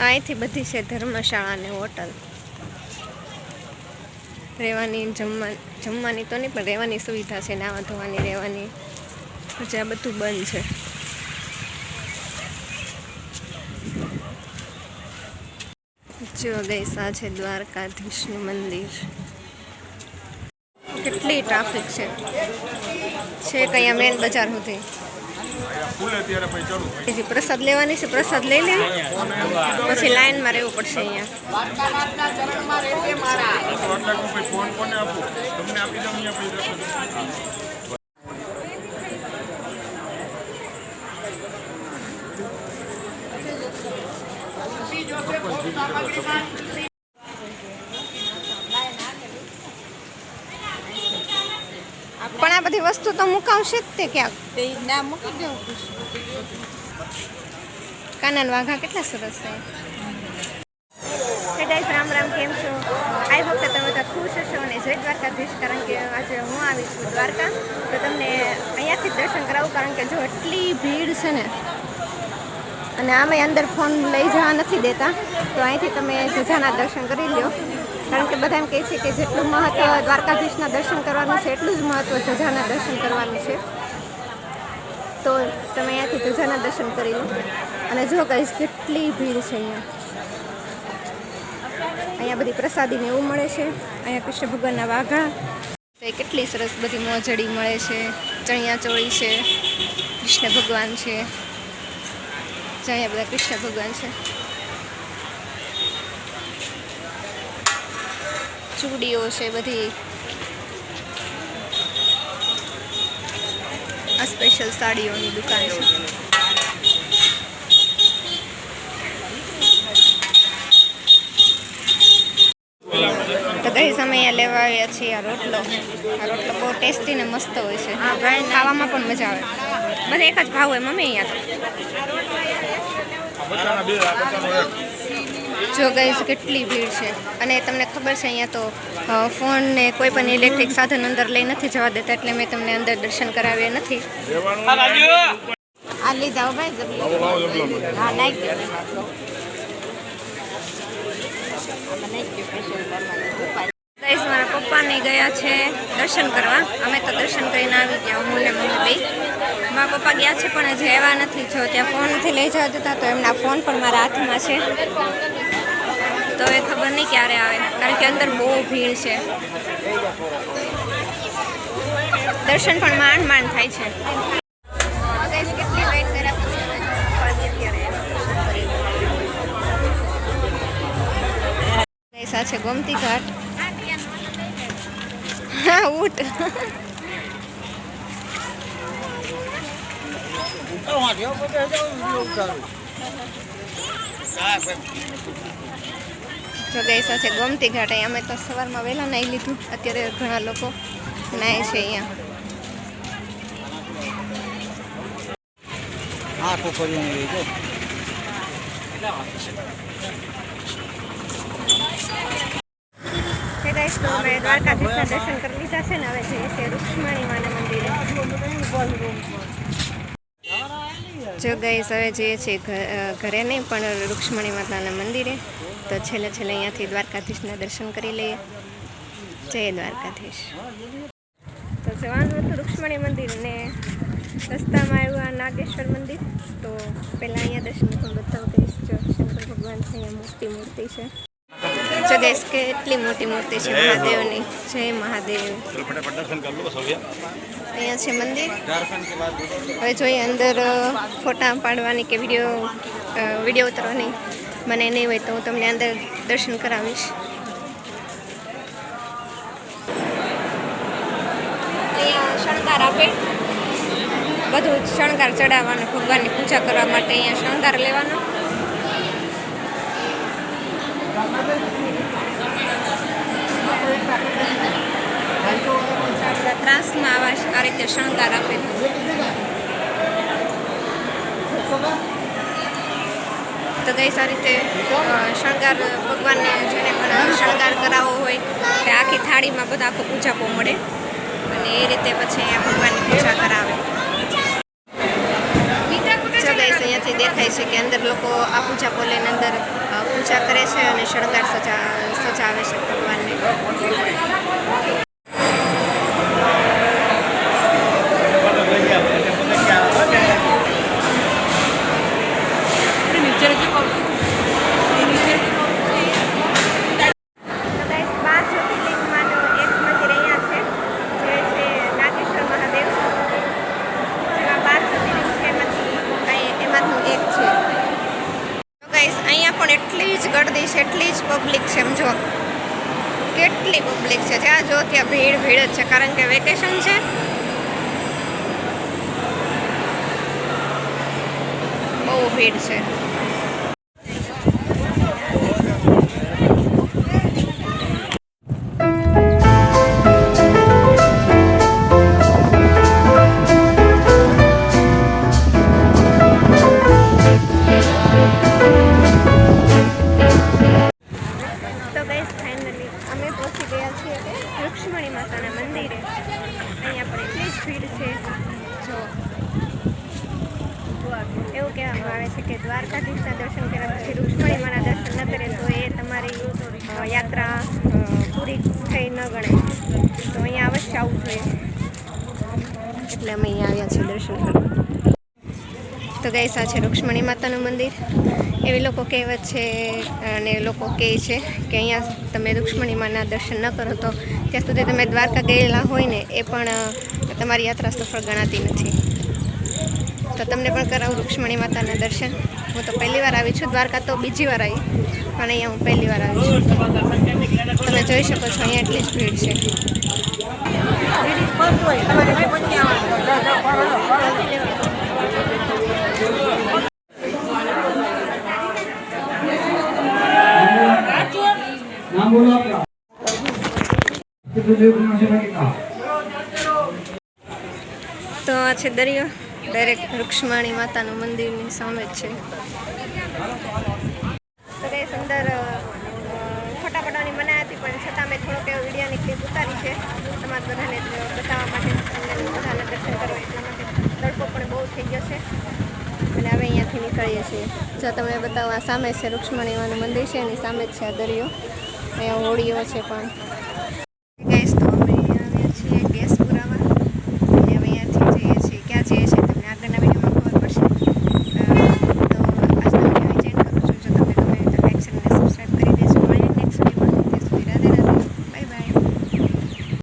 અહીંથી બધી છે ધર્મશાળા અને હોટલ. રહેવાની જમવા, જમવાની તો નહીં, પણ રહેવાની સુવિધા છે, નાવા ધોવાની, રહેવાની. પછી આ બધું બંધ છે. જો ગઈસ આ છે દ્વારકાધીશનું મંદિર. કેટલી ટ્રાફિક છે. છે કયા મેન બજાર સુધી? ફૂલે ત્યારે પછી ચાલુ થાય હજી પ્રસાદ લેવાની છે પ્રસાદ લઈ લેવી પછી લાઈનમાં રહેવું પડશે અહીંયા. તો આટલા પછી ફોન કોને આપું? તમને આપી દઉં અહીંયા પછી દર્શન પણ આ બધી વસ્તુ તો મુકાવશે જ તે ક્યાંક. તે ના મૂકી દેવું કાનન વાઘા કેટલા સરસ છે. ગાઈસ રામ રામ કેમ છો? આઈ હોપ કે તમે બધા ખુશ હશો અને જય દ્વારકાધીશ કારણ કે આજે હું આવી છું દ્વારકા. તો તમને અહીંયાથી જ દર્શન કરાવું કારણ કે જો એટલી ભીડ છે ને અને આમે અંદર ફોન લઈ જવા નથી દેતા તો અહીંથી તમે જજાના દર્શન કરી લ્યો. કારણ કે બધા એમ કહે છે કે જેટલું મહત્વ દ્વારકાધીશના દર્શન કરવાનું છે, એટલું જ મહત્વ ધજાના દર્શન કરવાનું છે. તો તમે અહીંયાથી ધજાના દર્શન કરી લો. અને જો કહીશ કેટલી ભીડ છે અહીંયા. અહીંયા બધી પ્રસાદી ને એવું મળે છે. અહીંયા કૃષ્ણ ભગવાનના વાઘા. તો કેટલી સરસ બધી મોજડી મળે છે. ચણિયા ચોળી છે. કૃષ્ણ ભગવાન છે. અહીંયા બધા કૃષ્ણ ભગવાન છે. ચૂડીઓ છે બધી. આ સ્પેશિયલ સાડીઓની દુકાન છે. ગઈ સમય લેવા આવ્યા છીએ આ રોટલો? આ રોટલો બહુ ટેસ્ટી ને મસ્ત હોય છે. ખાવામાં પણ મજા આવે. બધા એક જ ભાવ હોય મમ્મી અહીંયા તો. જો ગઈ કેટલી ભીડ છે. અને તમને ખબર છે અહીંયા તો ફોનને ફોન ને કોઈ પણ ઇલેક્ટ્રિક સાધન અંદર લઈ નથી જવા દેતા એટલે મેં તમને અંદર દર્શન કરાવ્યા નથી. આ લઈ જાઓ ભાઈ જબલું લાવો લાવો જબલા હા નાખી દો ગાઈસ મારા પપ્પાને ગયા છે દર્શન કરવા. અમે તો દર્શન કરીને આવી ગયા અમૂલ્ય મમ્મી બે. મારા પપ્પા ગયા છે, પણ હજી આવ્યા નથી. જો ત્યાં ફોન નથી લઈ જવા દેતા, તો એમના ફોન પણ મારા હાથમાં છે. તો એ ખબર નહીં ક્યારે આવે, કારણ કે અંદર બહુ ભીડ છે. દર્શન પણ માંડ માંડ થાય છે. ગાઈસ ગોમતી વેઇટ કર્યા પછી હવે પપ્પાજી અત્યારે આવ્યા. ગાઈસ આ છે ગોમતી ઘાટ હા ઊંટ જો ગઈસ આ છે ગોમતી ઘાટ અહીંયા અમે તો સવારમાં વહેલા નાહી લીધું. અત્યારે ઘણા લોકો નાય છે અહીંયા આ છોકરીઓને લઈ જો છે ગાઈસ તો અમે દ્વારકાધીશના દર્શન કરી લીધા છે ને હવે જઈએ છીએ રૂક્ષ્મણી માના મંદિરે. જો ગઈસ હવે જઈએ છીએ ઘરે નહીં, પણ રૂક્ષ્મણી માતાના મંદિરે. તો છેલ્લે છેલ્લે અહીંયાથી દ્વારકાધીશના દર્શન કરી લઈએ. જય દ્વારકાધીશ. તો જવાનું હતું રૂક્ષ્મણી મંદિર ને રસ્તામાં આવ્યું આ નાગેશ્વર મંદિર. તો પહેલાં અહીંયા દર્શન પણ બતાવું જો શંકર ભગવાન છે, અહીંયા મૂર્તિ મૂર્તિ છે. ગઈસ કેટલી મોટી મૂર્તિ છે મહાદેવની. જય મહાદેવ. અહીંયા છે મંદિર. હવે જોઈએ અંદર ફોટા પાડવાની કે વીડિયો વીડિયો ઉતરવાની. મને નહીં હોય તો હું તમને અંદર દર્શન કરાવીશ. અહીંયા શણગાર આપે. બધું શણગાર ચડાવવાનો ભગવાનની પૂજા કરવા માટે અહીંયા શણગાર લેવાનો. ત્રાસમાં આવા આ રીતે શણગાર આપે તો ગઈ આ રીતે શણગાર ભગવાનને જેને પણ શણગાર કરાવવો હોય તે આખી થાળીમાં બધા આખો પૂજાપો મળે. અને એ રીતે પછી અહીંયા ભગવાનની પૂજા કરાવે. જો ગઈસ અહીંયાથી દેખાય છે કે અંદર લોકો આ પૂજાપો લઈને અંદર પૂજા કરે છે અને શણગાર સજા સજાવે છે ભગવાનને તો ગાઈસ બાર જ્યોતિર્લિંગમાંનો એક મંદિર અહીંયા છે જે છે નાગેશ્વર મહાદેવ એમાં બાર જ્યોતિર્લિંગ છે એમાંથી અહીં એમાંનું એક છે તો ગાઈસ અહીંયા પણ એટલી જ એટલી જ પબ્લિક છે સમજો કેટલી પબ્લિક છે જ્યાં જો ત્યાં ભીડ ભીડ જ છે. કારણ કે વેકેશન છે. બહુ ભીડ છે. કે દ્વારકાધીશના દર્શન કર્યા પછી રૂક્ષ્મણીમાના દર્શન ન કરે તો એ તમારી યાત્રા પૂરી થઈ ન ગણે તો અહીંયા અવશ્ય આવવું જોઈએ. એટલે અમે અહીંયા આવ્યા છીએ દર્શન કરવા. તો ગઈ છે રૂક્ષ્મણી માતાનું મંદિર. એવી લોકો કહેવત છે, અને લોકો કહે છે કે અહીંયા તમે રૂક્ષ્મણી માના દર્શન ન કરો તો ત્યાં સુધી તમે દ્વારકા ગયેલા હોય ને, એ પણ તમારી યાત્રા સફળ ગણાતી નથી. તો તમને પણ કરાવું રૂક્ષ્મણી માતાના દર્શન. હું તો પહેલી વાર આવી છું દ્વારકા તો બીજી વાર આવી. પણ અહીંયા હું પહેલી વાર આવી છું. તમે જોઈ શકો છો અહીંયા એટલી જ ભીડ છે. તો આ છે દરિયો. ડાયરેક્ટ રૂક્ષ્મણી માતાનું મંદિરની સામે જ છે. તો કઈ સુંદર અ, ફોટા મનાઈ હતી પણ છતાં મેં થોડોક એવો વિડીયોની ક્લિપ ઉતારી છે. તમારે બધાને બતાવવા માટે તમને બધાના દર્શન કરવા એટલા માટે તડકો પણ બહુ થઈ ગયો છે. અને હવે અહીંયાથી નીકળીએ છીએ. જો તમને બતાવવા સામે છે રૂક્ષ્મણીવાનું મંદિર છે એની સામે જ છે આ દરિયો. અહીંયા હોળીઓ છે પણ.